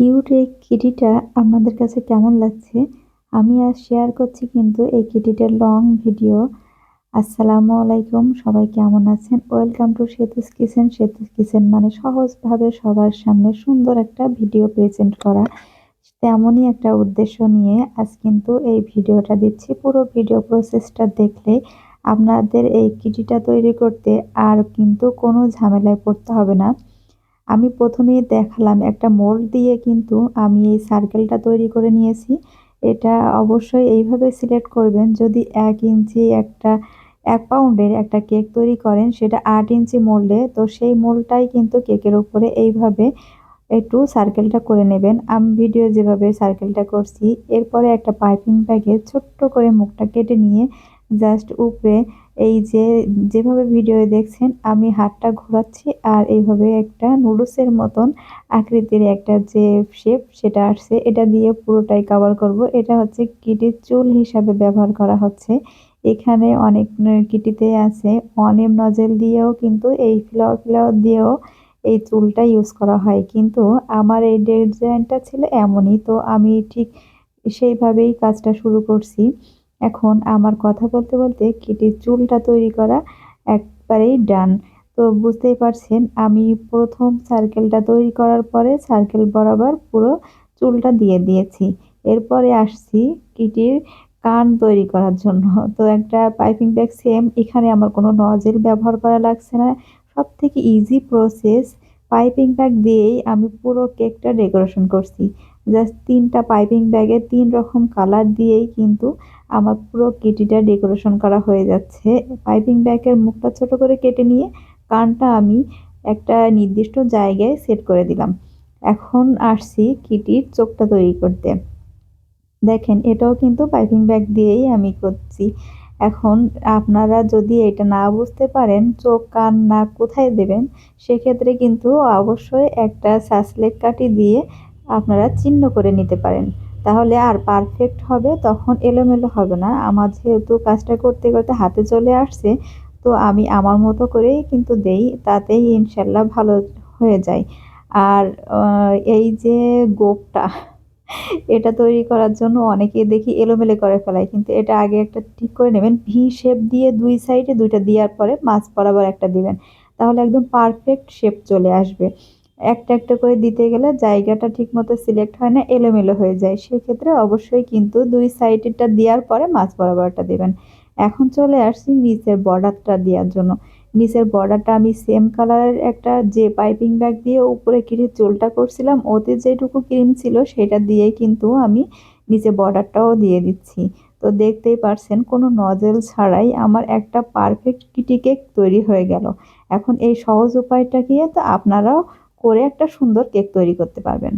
Cute কিটিটা আপনাদের কাছে কেমন লাগছে? আমি আজ শেয়ার করছি কিন্তু এই কিটিটার লং ভিডিও আসসালামু আলাইকুম, সবাই কেমন আছেন? Welcome to Setu's kitchen Setu's kitchen মানে সহজভাবে সবার সামনে সুন্দর একটা ভিডিও প্রেজেন্ট করা। তেমনই একটা উদ্দেশ্য নিয়ে আজ কিন্তু এই ভিডিওটা দিচ্ছি। পুরো ভিডিও প্রসেসটা দেখলে আপনাদের এই কিটিটা তৈরি করতে আর কিন্তু কোনো ঝামেলায় পড়তে হবে না। আমি প্রথমেই দেখালাম একটা মোল্ড দিয়ে কিন্তু আমি এই সার্কেলটা তৈরি করে নিয়েছি। এটা অবশ্যই এইভাবে সিলেক্ট করবেন যদি এক ইঞ্চি একটা, এক পাউন্ডের একটা কেক তৈরি করেন সেটা আট ইঞ্চি মোল্ডে, তো সেই মোল্ডটাই কিন্তু কেকের উপরে এইভাবে একটু সার্কেলটা করে নেবেন। আমি ভিডিও যেভাবে সার্কেলটা করছি, এরপরে একটা পাইপিং ব্যাগে ছোট্ট করে মুখটা কেটে নিয়ে জাস্ট উপরে এই যে, যেভাবে ভিডিও দেখছেন, আমি হাতটা ঘোরাচ্ছি আর এইভাবে একটা নুডলসের মতন আকৃতির একটা যে শেপ সেটা আসছে, এটা দিয়ে পুরোটাই কাভার করব। এটা হচ্ছে কিটির চুল হিসাবে ব্যবহার করা হচ্ছে। এখানে অনেক কিটিতে আছে, অনেক নজেল দিয়েও কিন্তু এই ফ্লাওয়ার ফ্লাওয়ার দিয়েও এই চুলটা ইউজ করা হয়। কিন্তু আমার এই ডিজাইনটা ছিল এমনই, তো আমি ঠিক সেইভাবেই কাজটা শুরু করছি। এখন আমার কথা বলতে বলতে কিটির চুলটা তৈরি করা একবারেই ডান। তো বুঝতেই পারছেন, আমি প্রথম সার্কেলটা তৈরি করার পরে সার্কেল বরাবর পুরো চুলটা দিয়ে দিয়েছি। এরপরে আসছি কিটির কান তৈরি করার জন্য। তো একটা পাইপিং ব্যাগ সেম এখানে আমার কোনো নজেল ব্যবহার করা লাগছে না। সব থেকে ইজি প্রসেস পাইপিং ব্যাগ দিয়েই আমি পুরো কেকটা ডেকোরেশন করছি। জাস্ট তিনটা পাইপিং ব্যাগে তিন রকম কালার দিয়েই কিন্তু আমার পুরো কিটিটা ডেকোরেশন করা হয়ে যাচ্ছে। পাইপিং ব্যাগের মুখটা ছোট করে কেটে নিয়ে কানটা আমি একটা নির্দিষ্ট জায়গায় সেট করে দিলাম। এখন আসছি কিটির চোখটা তৈরি করতে। দেখেন, এটাও কিন্তু পাইপিং ব্যাগ দিয়েই আমি করছি। এখন আপনারা যদি এটা না বুঝতে পারেন, চোখ, কান, নাক কোথায় দেবেন, সেক্ষেত্রে কিন্তু অবশ্যই একটা সাসলেক কাটি দিয়ে আপনারা চিহ্ন করে নিতে পারেন। তাহলে আর পারফেক্ট হবে, তখন এলোমেলো হবে না। আমার যেহেতু কাজটা করতে করতে হাতে চলে আসছে, তো আমি আমার মতো করেই কিন্তু দেই, তাতেই ইনশাল্লাহ ভালো হয়ে যায়। আর এই যে গোপটা এটা তৈরি করার জন্য অনেকে দেখি এলোমেলো করে ফেলায়, কিন্তু এটা আগে একটা ঠিক করে নেবেন। ভি শেপ দিয়ে দুই সাইডে দুইটা দেওয়ার পরে মাছ বরাবর একটা দিবেন। তাহলে একদম পারফেক্ট শেপ চলে আসবে। একটা একটা করে দিতে গেলে জায়গাটা ঠিকমতো সিলেক্ট হয় না, এলোমেলো হয়ে যায়। সেক্ষেত্রে অবশ্যই কিন্তু দুই সাইডেরটা দেওয়ার পরে মাছ বরাবরটা দেবেন। এখন চলে আসছি নিচের বর্ডারটা দেওয়ার জন্য। নিচের বর্ডারটা আমি সেম কালারের একটা যে পাইপিং ব্যাগ দিয়ে উপরে কিনে চুলটা করছিলাম, ওতে যেটুকু ক্রিম ছিল সেটা দিয়েই কিন্তু আমি নিচে বর্ডারটাও দিয়ে দিচ্ছি। তো দেখতেই পারছেন, কোনো নজেল ছাড়াই আমার একটা পারফেক্ট কিটি কেক তৈরি হয়ে গেল। এখন এই সহজ উপায়টা গিয়ে তো আপনারাও করে একটা সুন্দর কেক তৈরি করতে পারবেন।